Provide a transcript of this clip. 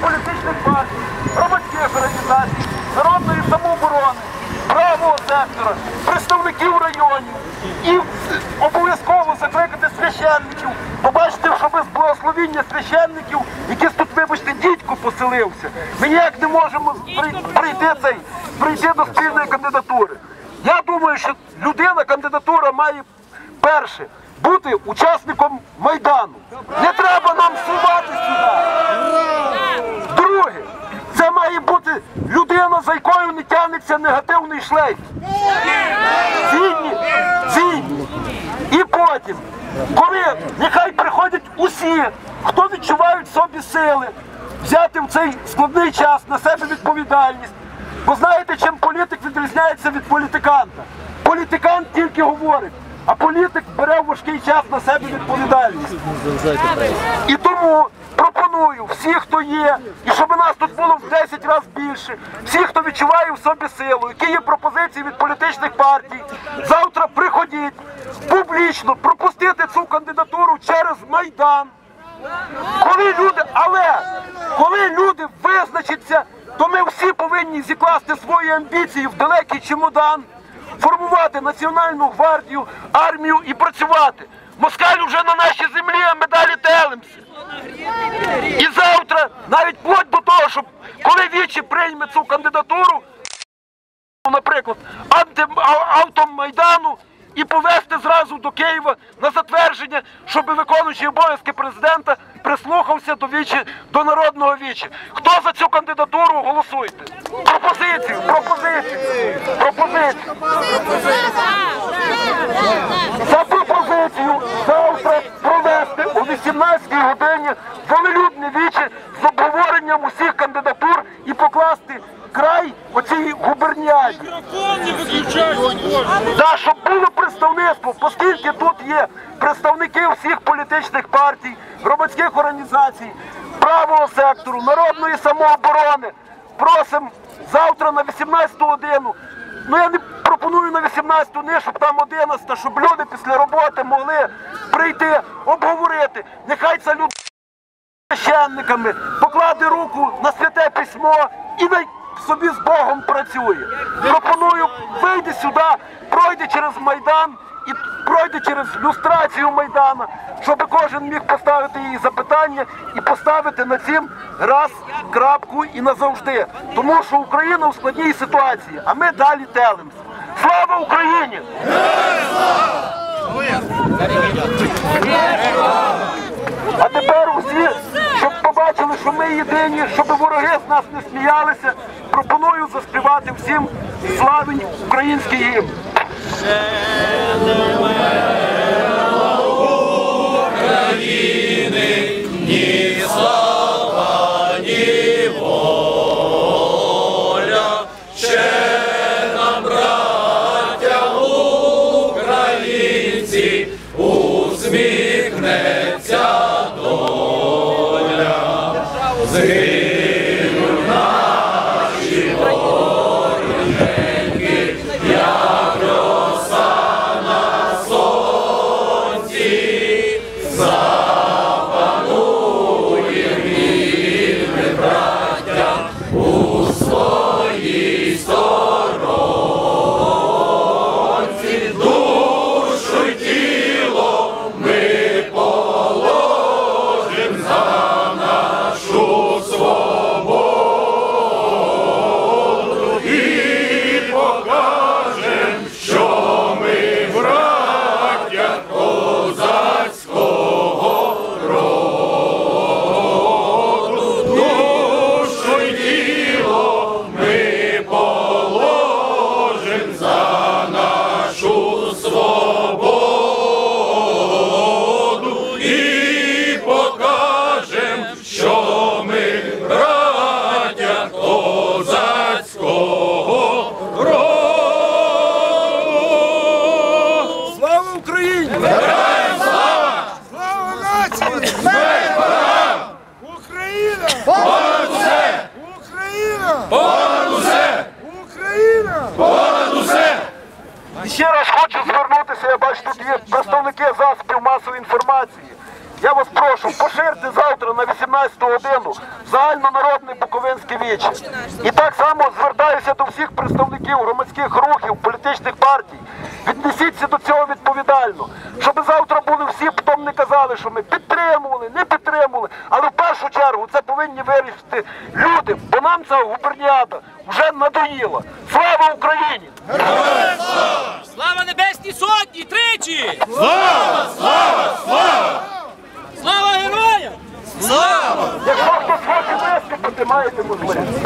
політичних партій, громадських організацій, народної самооборони, правого сектора, представників районів і обов'язково закликати священників. Побачите, що без благословіння священників, якийсь тут, вибачте, дідько поселився. Ми ніяк не можемо прийти цей прийти до спільної кандидатури. Я думаю, що людина, кандидатура має перше бути учасником майдану. Не треба нам сувати сюди. Має бути людина, за якою не тягнеться негативний шлейф. Цінні, цінні. І потім, коли нехай приходять усі, хто відчувають собі сили, взяти в цей складний час на себе відповідальність. Бо знаєте, чим політик відрізняється від політиканта? Політикант тільки говорить, а політик бере в важкий час на себе відповідальність. І тому пропоную всі, хто є, і щоб нас тут було в 10 разів більше, всі, хто відчуває в собі силу, які є пропозиції від політичних партій, завтра приходіть публічно пропустити цю кандидатуру через Майдан. Коли люди, але коли люди визначаться, то ми всі повинні зікласти свої амбіції в далекий чемодан, формувати національну гвардію, армію і працювати. Москаль вже на нашій землі, а ми далі телимося. І завтра, навіть вплоть до того, щоб коли Вічі прийме цю кандидатуру, наприклад, анти, а- автомайдану і повезти зразу до Києва на затвердження, щоб виконуючий обов'язки президента прислухався до вічі, до народного вічі. Хто за цю кандидатуру голосуйте? Пропозицію, пропозицію, пропозицію. Пропозицію завтра провести о 18 годині волелюбне віче з обговоренням усіх кандидатур і покласти край оцій губерніаді. Да, щоб було представництво, оскільки тут є представники всіх політичних партій, громадських організацій, правого сектору, народної самооборони. Просимо завтра на 18 годину. Ну я не пропоную на 18 не щоб там 11, щоб люди після роботи могли прийти, обговорити. Нехай це людина священниками, покладе руку на святе письмо і най собі з Богом працює. Пропоную, вийди сюди, пройди через Майдан і пройди через люстрацію Майдана, щоб кожен міг поставити їй запитання і поставити на цим раз крапку і назавжди. Тому що Україна у складній ситуації, а ми далі телимося. Слава Україні! А тепер усі, щоб побачили, що ми єдині, щоб вороги з нас не сміялися, пропоную заспівати всім славень український гімн. sail away. Слава Понад усе! Україна! Понад усе! Україна! І ще раз хочу звернутися, я бачу, тут є представники засобів масової інформації. я вас прошу, поширте завтра на 18 годину загальнонародне Буковинське віче. І так само звертаюся до всіх представників громадських рухів, політичних партій. Віднесіться до цього відповідально, щоб завтра були всі, потім не казали, що ми підтримували, не підтримували. Але в першу чергу це повинні вирішити люди, бо нам ця губерніада вже надоїла. Слава Україні! Слава Небесній Сотні! Тричі! Слава! Слава! Слава! Слава героям! Якщо хтось хоче виступити, маєте можливість.